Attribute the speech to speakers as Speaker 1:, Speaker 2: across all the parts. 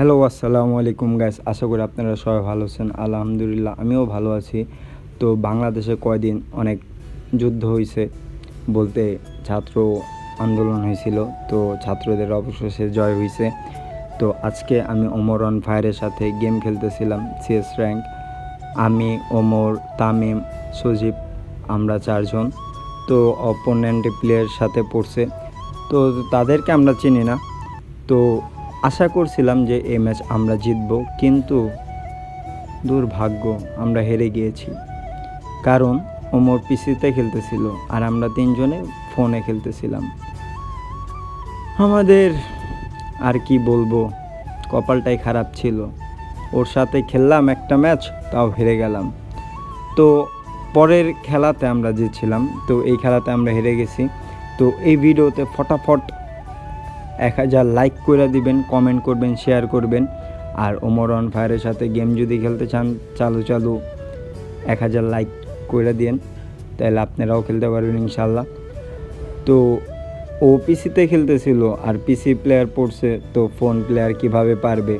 Speaker 1: Hello আসসালামু আলাইকুম guys আশা করি আপনারা সবাই ভালো আছেন। আলহামদুলিল্লাহ, আমিও ভালো আছি। তো বাংলাদেশে কয়দিন অনেক যুদ্ধ হয়েছে বলতে ছাত্র আন্দোলন হয়েছিল তো ছাত্রদের অবশেষে জয় হয়েছে তো আজকে আমি ওমর অন ফায়ারের সাথে গেম খেলতেছিলাম সিএস র্যাঙ্ক আমি, ওমর, তামিম, সজীব, আমরা চারজন। তো অপোনেন্ট প্লেয়ার সাথে পড়ছে। তো তাদেরকে আমরা চিনি না। তো আশা করছিলাম যে এই ম্যাচ আমরা জিতব, কিন্তু দুর্ভাগ্য, আমরা হেরে গিয়েছি। কারণ ওমর পিসিতে খেলতেছিল আর আমরা তিনজনে ফোনে খেলতেছিলাম। আমাদের আর কি বলব, কপালটাই খারাপ ছিল। ওর সাথে খেললাম একটা ম্যাচ, তাও হেরে গেলাম। তো পরের খেলাতে আমরা জিতছিলাম, তো এই খেলাতে আমরা হেরে গেছি। তো এই ভিডিওতে ফটাফট এক হাজার লাইক করে দিবেন কমেন্ট করবেন শেয়ার করবেন। আর ওমর অন ফায়ারের সাথে গেম যদি খেলতে চান, চালু চালু এক হাজার লাইক করে দিন তাহলে আপনারাও খেলতে পারবেন ইনশাল্লাহ। তো ও পিসিতে খেলতেছিল আর পিসি প্লেয়ার পড়ছে, তো ফোন প্লেয়ার কীভাবে পারবে?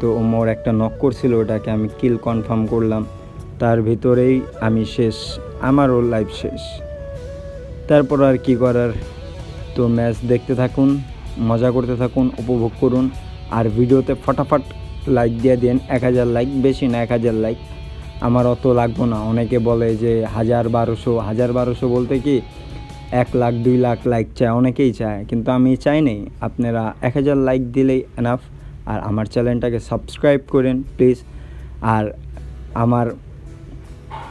Speaker 1: তো ওমর একটা নক করছিল ওটাকে, আমি কিল কনফার্ম করলাম। তার ভিতরেই আমি শেষ, আমারও লাইফ শেষ। তারপর আর কি করার? তো ম্যাচ দেখতে থাকুন। মজা করতে থাকুন, উপভোগ করুন আর ভিডিওতে ফটাফট লাইক দিয়ে দিন, এক হাজার লাইক বেশি না এক হাজার লাইক আমার অত লাগবো না। অনেকে বলে যে হাজার বারোশো হাজার বারোশো বলতে কি এক লাখ, দুই লাখ লাইক চায়, অনেকেই চায়, কিন্তু আমি চাই নেই। আপনারা এক হাজার লাইক দিলেই এনাফ আর আমার চ্যানেলটাকে সাবস্ক্রাইব করেন প্লিজ আর আমার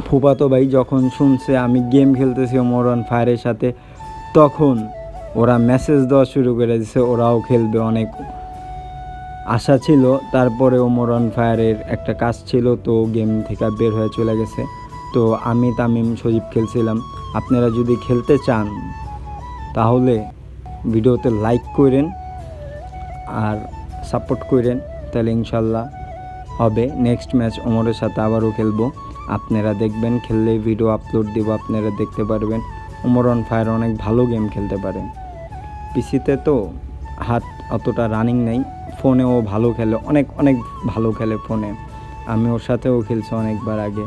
Speaker 1: ফুপাতো ভাই যখন শুনছে আমি গেম খেলতেছি মোরন ফায়ারের সাথে, তখন ওরা মেসেজ দেওয়া শুরু করে দিছে, ওরাও খেলবে অনেক। আশা ছিল, তারপরে ও মোরন ফায়ারের একটা কাজ ছিল, তো গেম থেকে বের হয়ে চলে গেছে। তো আমি তামিম সজীব খেলছিলাম। আপনারা যদি খেলতে চান, তাহলে ভিডিওতে লাইক করেন আর সাপোর্ট করেন, তাহলে ইনশাল্লাহ হবে। নেক্সট ম্যাচ ওমরের সাথে আবারও খেলব। আপনারা দেখবেন, খেললে ভিডিও আপলোড দেবো, আপনারা দেখতে পারবেন। ওমর অন ফায়ার অনেক ভালো গেম খেলতে পারে পিসিতে তো হাত অতটা রানিং নেই। ফোনেও ভালো খেলে, অনেক অনেক ভালো খেলে ফোনে। আমি ওর সাথেও খেলছি অনেকবার আগে।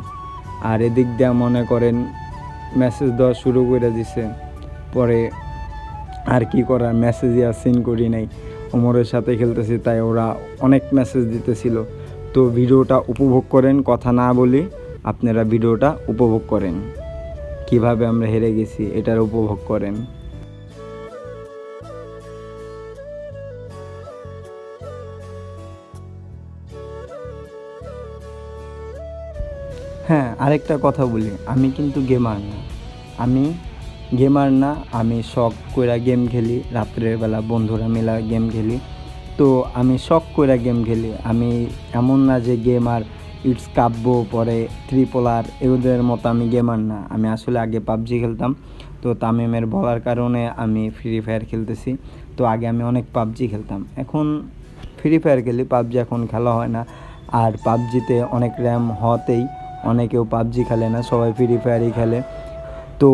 Speaker 1: আর এদিক দিয়ে মনে করেন মেসেজ দেওয়া শুরু করে দিছে। পরে আর কি করার মেসেজই আর সিন করি নাই। ওমরের সাথে খেলতেছি, তাই ওরা অনেক মেসেজ দিতেছিল। তো ভিডিওটা উপভোগ করেন, কথা না বলি আপনারা ভিডিওটা উপভোগ করেন। কীভাবে আমরা হেরে গেছি, এটার উপভোগ করেন। হ্যাঁ আরেকটা কথা বলি। আমি কিন্তু গেমার না। আমি গেমার না, আমি শখ কইরা গেম খেলি। রাত্রের বেলা বন্ধুরা মিলা গেম খেলি। তো আমি শখ কইরা গেম খেলি। আমি এমন না যে গেমার ইটস কাব্য, পরে ত্রিপোলার এগুলোর মতো আমি গেমার না। আমি আসলে আগে পাবজি খেলতাম। তো তামিমের বলার কারণে আমি ফ্রি ফায়ার খেলতেছি। তো আগে আমি অনেক পাবজি খেলতাম। এখন ফ্রি ফায়ার খেলি, পাবজি এখন খেলা হয় না। আর পাবজিতে অনেক র্যাম হতেই অনেকেও পাবজি খেলে না, সবাই ফ্রি ফায়ারই খেলে। তো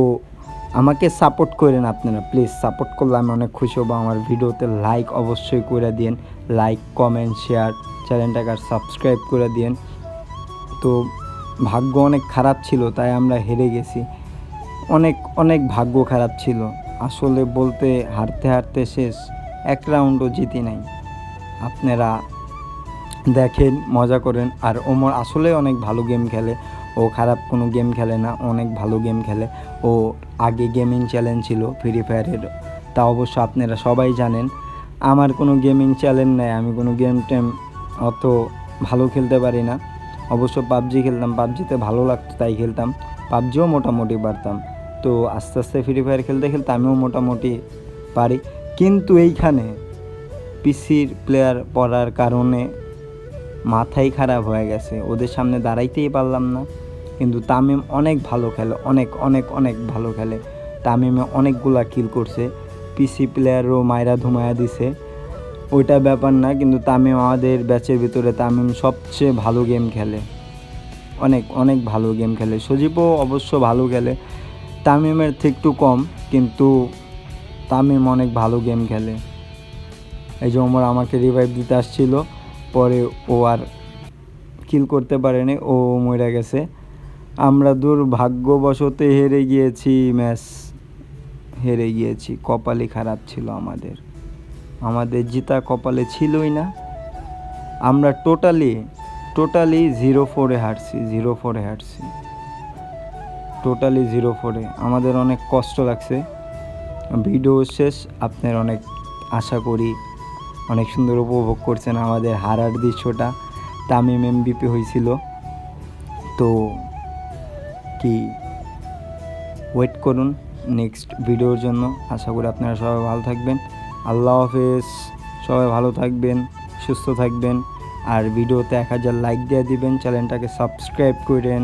Speaker 1: আমাকে সাপোর্ট করেন আপনারা প্লিজ সাপোর্ট করলে আমি অনেক খুশি হব। আমার ভিডিওতে লাইক অবশ্যই করে দিন লাইক কমেন্ট শেয়ার চ্যানেলটাকে আর সাবস্ক্রাইব করে দিন তো ভাগ্য অনেক খারাপ ছিল, তাই আমরা হেরে গেছি। অনেক অনেক ভাগ্য খারাপ ছিল। আসলে বলতে হারতে হারতে শেষ, এক রাউন্ডও জিতি নাই। আপনারা দেখেন, মজা করেন। আর ওমর আসলে অনেক ভালো গেম খেলে। ও খারাপ কোনো গেম খেলে না, অনেক ভালো গেম খেলে। ও আগে গেমিং চ্যালেঞ্জ ছিল ফ্রি ফায়ারের তা অবশ্য আপনারা সবাই জানেন, আমার কোনো গেমিং চ্যালেঞ্জ নেই। আমি কোনো গেম টেম অত ভালো খেলতে পারি না। অবশ্য পাবজি খেলতাম, পাবজিতে ভালো লাগতো তাই খেলতাম। পাবজিও মোটামুটি পারতাম। তো আস্তে আস্তে ফ্রি ফায়ার খেলতে খেলতে আমিও মোটামুটি পারি। কিন্তু এইখানে পিসির প্লেয়ার পড়ার কারণে মাথাই খারাপ হয়ে গেছে। ওদের সামনে দাঁড়াইতেই পারলাম না। কিন্তু তামিম অনেক ভালো খেলে, অনেক অনেক অনেক ভালো খেলে। তামিমে অনেকগুলা কিল করছে। পিসি প্লেয়ারও মায়েরা ধুমায়া দিছে। ওইটা ব্যাপার না, কিন্তু তামিম আমাদের ব্যাচের ভিতরে তামিম সবচেয়ে ভালো গেম খেলে। অনেক অনেক ভালো গেম খেলে। সজীবও অবশ্য ভালো খেলে। তামিমের থেকে একটু কম, কিন্তু তামিম অনেক ভালো গেম খেলে। এই যে ওমর আমাকে রিভাইভ দিতে আসছিল। পরে ও আর কিল করতে পারেনি, ও মরে গেছে। আমরা দুর্ভাগ্যবশত হেরে গিয়েছি, ম্যাচ হেরে গিয়েছি। কপালই খারাপ ছিল আমাদের। আমাদের জিতা কপালে ছিলই না। আমরা টোটালি টোটালি জিরো ফোরে হারছি জিরো ফোরে হারছি। টোটালি জিরো ফোরে আমাদের অনেক কষ্ট লাগছে। ভিডিও শেষ। আপনার অনেক আশা করি অনেক সুন্দর উপভোগ করছেন আমাদের হারার দৃশ্যটা। তামিম এমবিপি হয়েছিল। তো কি ওয়েট করুন নেক্সট ভিডিওর জন্য। আশা করি আপনারা সবাই ভালো থাকবেন। আল্লাহ হাফেজ। সবাই ভালো থাকবেন, সুস্থ থাকবেন। আর ভিডিওতে এক হাজার লাইক দিয়ে দিবেন। চ্যানেলটাকে সাবস্ক্রাইব করেন।